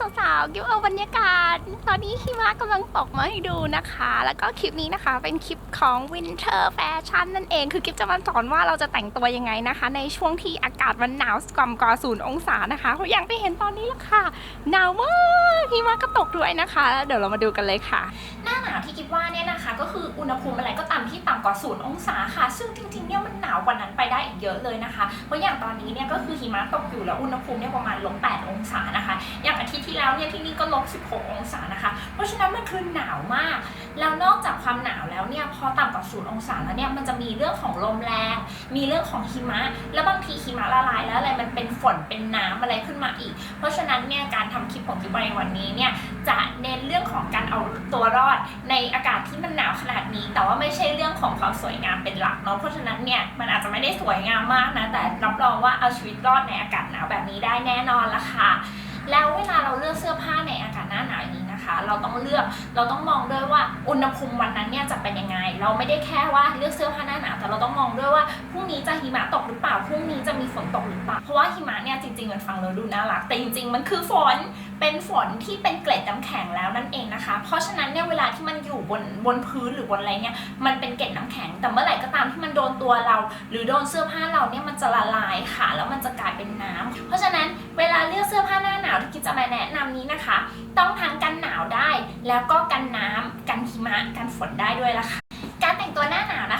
สาวๆ กิ๊บเอาบรรยากาศ ตอนนี้หิมะกำลังตกมาให้ดูนะคะ แล้วก็คลิปนี้นะคะเป็นคลิปของ Winter Fashion นั่นเอง คือกิ๊บจะมาสอนว่าเราจะแต่งตัวยังไงนะคะ ในช่วงที่อากาศมันหนาวกว่ากว่าศูนย์องศานะคะเพราะอย่างที่เห็นตอนนี้ละค่ะ หนาวมากหิมะก็ตกด้วยนะคะแล้วเดี๋ยวเรามาดูกันเลยค่ะ หน้าหนาวที่คิดว่าเนี่ยนะคะ ก็คืออุณหภูมิอะไรก็ตามที่ต่ำกว่าศูนย์องศาค่ะ ซึ่งจริงๆ เนี่ยมันหนาวกว่านั้นไปได้อีกเยอะเลยนะคะ เพราะอย่างตอนนี้เนี่ยก็คือหิมะตกอยู่แล้วอุณหภูมิเนี่ยประมาณลบ8องศานะคะ อย่างอาทิตย์ที่แล้วเนี่ยที่นี่ก็ลบ 16 องศานะคะ เพราะฉะนั้นมันคือหนาวมาก แล้วนอกจากความหนาวแล้วเนี่ยพอต่ำกว่าศูนย์องศาแล้วเนี่ยมันจะมีเรื่องของลมแรง มีเรื่องของหิมะ แล้วบางทีหิมะละลายแล้วอะไรมันเป็นฝนเป็นน้ำอะไรขึ้นมาอีก เพราะฉะนั้นเนี่ยการทำคลิปของกิบในวันนี้เนี่ยจะเน้นเรื่องของการเอาตัวรอดในอากาศที่มันหนาวขนาดนี้ แต่ว่าไม่ใช่เรื่องของความสวยงามเป็นหลักเนาะเพราะฉะนั้นเนี่ยมันอาจจะไม่ได้สวยงามมากนะแต่รับรองว่าเอาชีวิตรอดในอากาศหนาวแบบนี้ได้แน่นอนละค่ะ แล้วเวลาเราเลือกเสื้อผ้าในอากาศหน้าหนาวอย่างนี้นะคะ เราต้องเลือกเราต้องมองด้วยว่าอุณหภูมิวันนั้นเนี่ยจะเป็นยังไง เราไม่ได้แค่ว่าเลือกเสื้อผ้าหน้าหนาวแต่เราต้องมองด้วยว่าพรุ่งนี้จะหิมะตกหรือเปล่าพรุ่งนี้จะมีฝนตกหรือเปล่าเพราะว่าหิมะเนี่ยจริงๆมันฟังแล้วดูน่ารักแต่จริง ๆ มันคือฝน เป็นฝนที่เป็นเกล็ดน้ำแข็งแล้วนั่นเองนะคะ เพราะฉะนั้นเนี่ยเวลาที่มันอยู่บนบนพื้นหรือบนอะไรเนี่ยมันเป็นเกล็ดน้ำแข็ง แต่เมื่อไหร่ก็ตามที่มันโดนตัวเรา หรือโดนเสื้อผ้าเราเนี่ยมันจะละลายค่ะ แล้วมันจะกลายเป็นน้ำเพราะฉะนั้นเวลาเลือกเสื้อผ้าหน้าหนาวที่กิจจะมาแนะนำนี้นะคะ ต้องทั้งกันหนาวได้ แล้วก็กันน้ำกันหิมะกันฝนได้ด้วยละค่ะการแต่งตัวหน้าหนาวนะคะ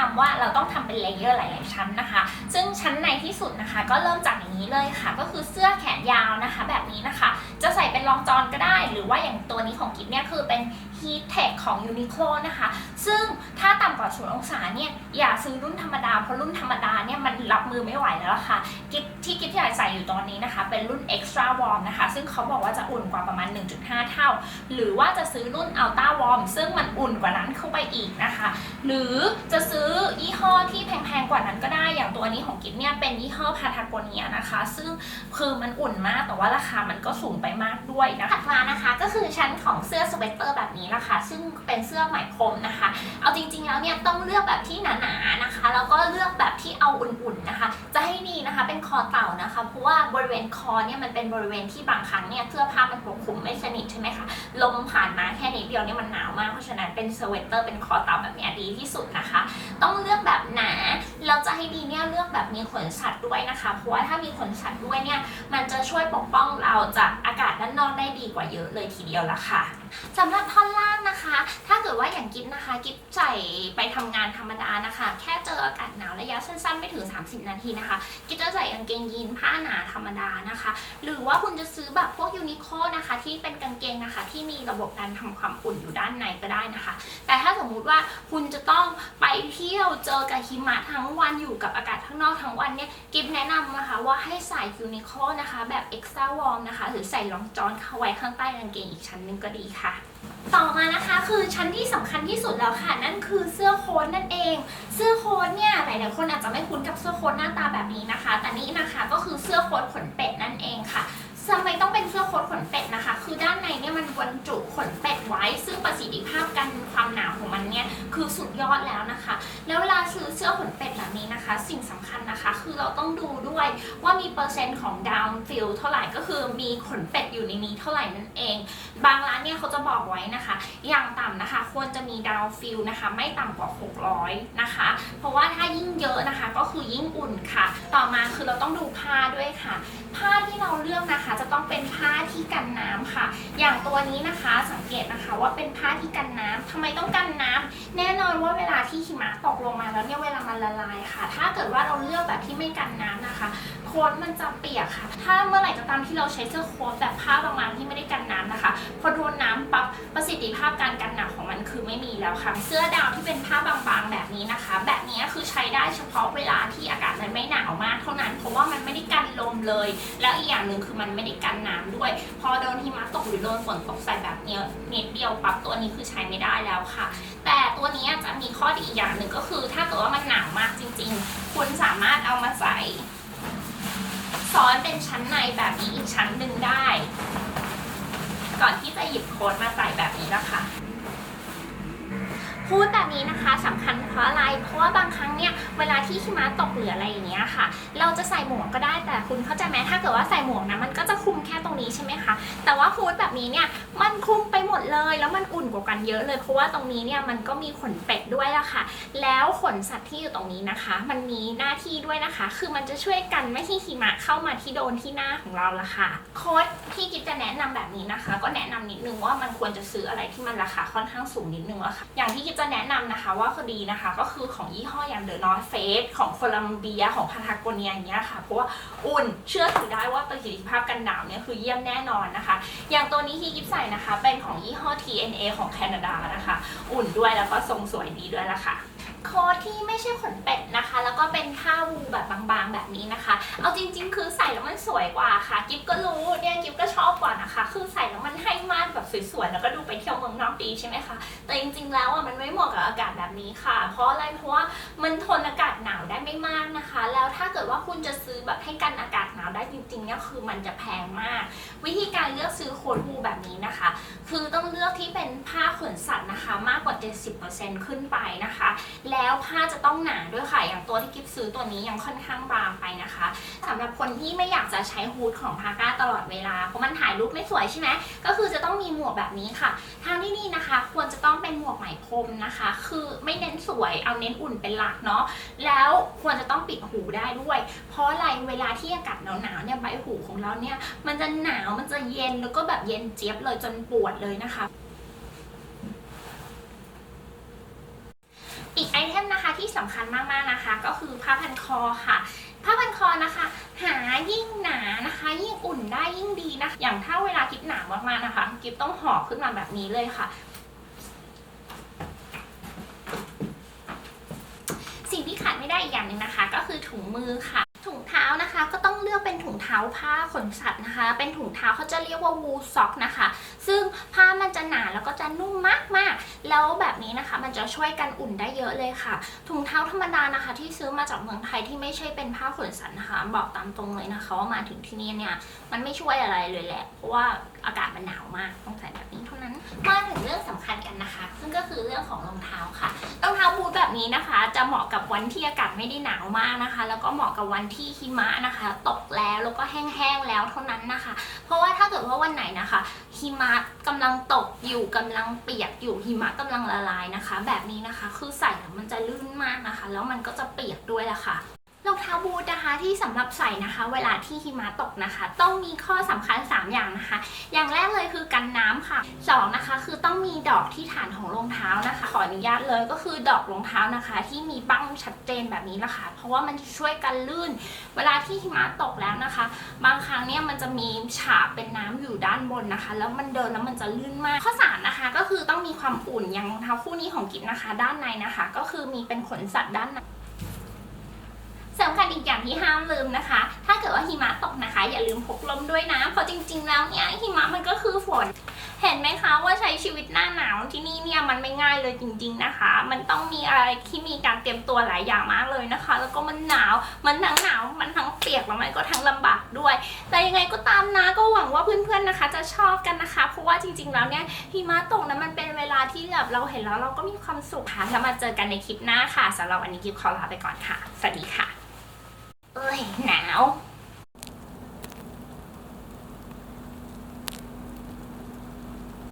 นำว่าเราต้องทำเป็นเลเยอร์หลายๆชั้นนะคะ ซึ่งชั้นในที่สุดนะคะ ก็เริ่มจากอย่างนี้เลยค่ะ ก็คือเสื้อแขนยาวนะคะ แบบนี้นะคะ จะใส่เป็นรองจอนก็ได้ หรือว่าอย่างตัวนี้ของกิฟเนี่ยคือเป็น Heat t e ของ Uniqlo นะคะซึ่งถ้าต่ำกว่าศูนย์องศาเนี่ยอย่าซื้อรุ่นธรรมดาเพราะรุ่นธรรมดาเนี่ยมันรับมือไม่ไหวแล้วล่ะค่ะกิฟที่กิ๊บที่ใส่อยู่ตอนนี้นะคะ เป็นรุ่น Extra Warm นะคะ ซึ่งเขาบอกว่าจะอุ่นกว่าประมาณ 1.5 เท่า หรือว่าจะซื้อรุ่น Ultra Warm ซึ่งมันอุ่นกว่านั้นเข้าไปอีกนะคะ หรือจะซื้อยี่ห้อที่แพงๆกว่านั้นก็ ของกิฟเนี่ยเป็นยี่ห้อพาทากเนียนะคะ ซึ่งคือมันอุ่นมากแต่ว่าราคามันก็สูงไปมากด้วยนะคะถัดมานะคะ ก็คือชั้นของเสื้อสเวตเตอร์แบบนี้นะคะ ซึ่งเป็นเสื้อไหมพรมนะคะ เอาจริง ๆ แล้วเนี่ยต้องเลือกแบบที่หนาๆนะคะ แล้วก็เลือกแบบที่เอาอุ่นๆนะคะ จะให้ นะคะ เป็นคอเต่านะคะ เพราะว่าบริเวณคอเนี่ยมันเป็นบริเวณที่บางครั้งเนี่ยเสื้อผ้ามันปกคลุมไม่สนิทใช่ไหมคะลมผ่านมาแค่นิดเดียวเนี่ยมันหนาวมากเพราะฉะนั้นเป็นสเวตเตอร์เป็นคอเต่าแบบนี้ดีที่สุดนะคะ ต้องเลือกแบบหนาเราจะให้ดีเนี่ยเลือกแบบมีขนสัตว์ด้วยนะคะเพราะว่าถ้ามีขนสัตว์ด้วยเนี่ยมันจะช่วยปกป้องเราจากอากาศด้านนอกได้ดีกว่าเยอะเลยทีเดียวละค่ะสำหรับท่อนล่างนะคะ ถ้าเกิดว่าอย่างกิฟนะคะ กิฟใส่ไปทำงานธรรมดานะคะ แค่เจออากาศหนาวระยะสั้นๆ ไม่ถึง 30 นาทีนะคะ กิฟจะใส่กางเกงยีนผ้าหนาธรรมดานะคะ หรือว่าคุณจะซื้อแบบพวกยูนิโคนะคะ ที่เป็นกางเกงนะคะ ที่มีระบบการทำความอุ่นอยู่ด้านในก็ได้นะคะ แต่ถ้าสมมุติว่าคุณจะต้องไปเที่ยวเจอกับหิมะทั้งวันอยู่กับอากาศข้างนอกทั้งวันเนี่ย กิฟแนะนำนะคะว่าให้ใส่ยูนิโคนะคะ แบบ extra warm นะคะ หรือใส่รองจอนเข้าไว้ข้างใต้กางเกงอีกชั้นหนึงก็ดีค่ะต่อมานะคะคือชั้นที่สำคัญที่สุดแล้วค่ะ นั่นคือเสื้อโค้ทนั่นเอง เสื้อโค้ทเนี่ยหลายๆคนอาจจะไม่คุ้นกับเสื้อโค้ทหน้าตาแบบนี้นะคะ แต่นี้นะคะก็คือเสื้อโค้ทขนเป็ดนั่นเองค่ะทำไมต้องเป็นเสื้อโค้ทขนเป็ดนะคะ คือด้านในเนี่ยมันบรรจุ ขนเป็ดไว้ ซึ่งประสิทธิภาพกันความหนาวของมันเนี่ยคือสุดยอดแล้วนะคะ แล้วเวลาซื้อเสื้อขนเป็ดแบบนี้นะคะ สิ่งสำคัญนะคะ คือเราต้องดูด้วยว่ามีเปอร์เซ็นต์ของดาวฟิลเท่าไหร่ก็คือมีขนเป็ดอยู่ในนี้เท่าไหร่นั่นเอง บางร้านเนี่ยเขาจะบอกไว้นะคะ อย่างต่ำนะคะ ควรจะมีดาวฟิลนะคะ ไม่ต่ำกว่า 600 นะคะ เพราะว่าถ้ายิ่งเยอะนะคะ ก็คือยิ่งอุ่นค่ะ ต่อมาคือเราต้องดูผ้าด้วยค่ะ ผ้าที่เราเลือกนะคะ จะต้องเป็นผ้าที่กันน้ำค่ะ อย่างตัวนี้นะคะสังเกตนะคะว่าเป็นผ้าที่กันน้ำทำไมต้องกันน้ำแน่นอนว่าเวลาที่หิมะตกลงมาแล้วเนี่ยเวลามันละลายค่ะ ถ้าเกิดว่าเราเลือกแบบที่ไม่กันน้ำนะคะโค้ดมันจะเปียกค่ะ ถ้าเมื่อไหร่ก็ตามที่เราใช้เสื้อโค้ทแบบผ้าบางๆที่ไม่ได้กันน้ำนะคะ พอโดนน้ำปั๊บประสิทธิภาพการกันหนาวของมันคือไม่มีแล้วค่ะ เสื้อดาวที่เป็นผ้าบางๆ ได้เฉพาะเวลาที่อากาศมันไม่หนาวมากเท่านั้น เพราะว่ามันไม่ได้กันลมเลย แล้วอีกอย่างหนึ่งคือมันไม่ได้กันน้ำด้วย พอโดนหิมะตกหรือโดนฝนตกใส่แบบเนี้ยนิดเดียวปั๊บตัวนี้คือใช้ไม่ได้แล้วค่ะ แต่ตัวนี้จะมีข้อดีอีกอย่างหนึ่งก็คือ ถ้าเกิดว่ามันหนาวมากจริง ๆ คุณสามารถเอามาใส่ซ้อนเป็นชั้นในแบบนี้อีกชั้นหนึ่งได้ ก่อนที่จะหยิบโค้ดมาใส่แบบนี้แล้วค่ะ พูดแบบนี้นะคะสำคัญเพราะอะไร เพราะว่าบางครั้งเนี่ยเวลาที่หิมะตกหรืออะไรอย่างเงี้ยค่ะ เราจะใส่หมวกก็ได้แต่คุณเข้าใจไหมถ้าเกิดว่าใส่หมวกนะมันก็จะคุมแค่ตรงนี้ใช่ไหมคะแต่ว่าฮูดแบบนี้เนี่ยมันคุมไปหมดเลยแล้วมันอุ่นกว่ากันเยอะเลยเพราะว่าตรงนี้เนี่ยมันก็มีขนเป็ดด้วยละค่ะ แล้วขนสัตว์ที่อยู่ตรงนี้นะคะ มันมีหน้าที่ด้วยนะคะ คือมันจะช่วยกันไม่ให้หิมะเข้ามาที่โดนที่หน้าของเราละค่ะโค้ดที่กิฟจะแนะนำแบบนี้นะคะ ก็แนะนำนิดนึงว่ามันควรจะซื้ออะไรที่มันราคาค่อนข้างสูงนิดนึงอะค่ะอย่างที่กิฟจะแนะนำนะคะว่าคดีนะคะก็คือของยี่ห้ออย่างเดอะนอร์เฟสของโคลัมเบียของพาทาโกเนียอย่างเงี้ยค่ะ เพราะว่าอุ่นเชื่อถือได้ว่าประสิทธิภาพกันหนาวเนี่ยคือเยี่ยมแน่นอนนะคะ อย่างตัวนี้ที่กิฟใส่นะคะ เป็นของยี่ห้อ TNA ของแคนาดานะคะ อุ่นด้วยแล้วก็ทรงสวยดีด้วยละค่ะโค้ทที่ไม่ใช่ขนเป็ดนะคะ แล้วก็เป็นผ้าวูแบบบางๆแบบนี้นะคะ เอาจริง ๆ คือใส่แล้วมันสวยกว่าค่ะ กิฟก็รู้เนี่ยกิฟก็ชอบกว่านะคะ คือใส่แล้วมันให้มาดแบบสวยๆแล้วก็ดูไปเที่ยว นอกดีใช่ไหมคะ แต่จริงๆแล้วอะมันไม่เหมาะกับอากาศแบบนี้ค่ะ เพราะอะไร เพราะว่ามันทนอากาศหนาวได้ไม่มากนะคะ แล้วถ้าเกิดว่าคุณจะซื้อแบบให้กันอากาศหนาวได้จริงๆเนี่ยคือมันจะแพงมาก วิธีการเลือกซื้อโคทูแบบนี้นะคะ คือต้องเลือกที่เป็นผ้าขนสัตว์นะคะ มากกว่า 70%ขึ้นไปนะคะ แล้วผ้าจะต้องหนาด้วยค่ะ อย่างตัวที่กิฟซื้อตัวนี้ยังค่อนข้างบางไปนะคะสำหรับคนที่ไม่อยากจะใช้ฮูดของพาก้าตลอดเวลา เพราะมันถ่ายรูปไม่สวยใช่ไหมก็คือจะต้องมีหมวกแบบนี้ค่ะทางที่ นี่นะคะควรจะต้องเป็นหมวกไหมพรมนะคะ คือไม่เน้นสวยเอาเน้นอุ่นเป็นหลักเนาะแล้วควรจะต้องปิดหูได้ด้วย เพราะอะไรเวลาที่อากาศหนาวๆเนี่ยใบหูของเราเนี่ยมันจะหนาวมันจะเย็นแล้วก็แบบเย็นเจี๊ยบเลยจนปวดเลยนะคะอีกไอเทมนะคะที่สำคัญมากๆนะคะ ก็คือผ้าพันคอค่ะ ผ้าพันคอนะคะ หายิ่งหนานะคะ ยิ่งอุ่นได้ยิ่งดีนะคะอย่างถ้าเวลากิฟหนามากๆนะคะกิฟต้องห่อขึ้นมาแบบนี้เลยค่ะสิ่งที่ขาดไม่ได้อีกอย่างหนึ่งนะคะ ก็คือถุงมือค่ะ นะคะก็ต้องเลือกเป็นถุงเท้าผ้าขนสัตว์นะคะ เป็นถุงเท้าเขาจะเรียกว่าวูลซ็อกนะคะ ซึ่งผ้ามันจะหนาแล้วก็จะนุ่มมากๆ แล้วแบบนี้นะคะ มันจะช่วยกันอุ่นได้เยอะเลยค่ะ ถุงเท้าธรรมดานะคะ ที่ซื้อมาจากเมืองไทยที่ไม่ใช่เป็นผ้าขนสัตว์นะคะ บอกตามตรงเลยนะคะว่ามาถึงที่นี่เนี่ยมันไม่ช่วยอะไรเลยแหละเพราะว่า อากาศมันหนาวมากต้องใส่แบบนี้เท่านั้น มาถึงเรื่องสำคัญกันนะคะ ซึ่งก็คือเรื่องของรองเท้าค่ะรองเท้าบูทแบบนี้นะคะ จะเหมาะกับวันที่อากาศไม่ได้หนาวมากนะคะ แล้วก็เหมาะกับวันที่หิมะนะคะ ตกแล้วแล้วก็แห้งๆแล้วเท่านั้นนะคะ เพราะว่าถ้าเกิดว่าวันไหนนะคะหิมะกำลังตกอยู่กำลังเปียกอยู่หิมะกำลังละลายนะคะ แบบนี้นะคะ คือใส่แล้วมันจะลื่นมากนะคะ แล้วมันก็จะเปียกด้วยละค่ะ รองเท้าบูทนะคะที่สำหรับใส่นะคะ เวลาที่หิมะตกนะคะ ต้องมีข้อสำคัญ 3 อย่างนะคะ อย่างแรกเลยคือกันน้ำค่ะสองนะคะ คือต้องมีดอกที่ฐานของรองเท้านะคะ ขออนุญาตเลยก็คือดอกรองเท้านะคะ ที่มีบั้งชัดเจนแบบนี้นะคะ เพราะว่ามันจะช่วยกันลื่น เวลาที่หิมะตกแล้วนะคะ บางครั้งเนี่ยมันจะมีฉาบเป็นน้ำอยู่ด้านบนนะคะ แล้วมันเดินแล้วมันจะลื่นมากข้อสามนะคะก็คือต้องมีความอุ่นอย่างรองเท้าคู่นี้ของกิฟนะคะ ด้านในนะคะ ก็คือมีเป็นขนสัตว์ด้านใน สำคัญอีกอย่าง ที่ห้ามลืมนะคะ ถ้าเกิดว่าหิมะตกนะคะ อย่าลืมพกลมด้วยนะ เพราะจริง ๆ แล้วเนี่ยหิมะมันก็คือฝน เห็นไหมคะว่าใช้ชีวิตหน้าหนาวที่นี่เนี่ยมันไม่ง่ายเลยจริง ๆนะคะ มันต้องมีอะไรที่มีการเตรียมตัวหลายอย่างมากเลยนะคะ แล้วก็มันหนาว มันทั้งหนาว มันทั้งเปียกแล้วมันก็ทั้งลำบากด้วย แต่ยังไงก็ตามนะก็หวังว่าเพื่อนๆนะคะ จะชอบกันนะคะ เพราะว่าจริง ๆ แล้วเนี่ยหิมะตกนั้นมันเป็นเวลาที่แบบเราเห็นแล้วเราก็มีความสุขค่ะแล้วมาเจอกันในคลิปหน้าค่ะสำหรับวันนี้กิฟขอลาไปก่อนค่ะ สวัสดีค่ะ เอ้ยหนาว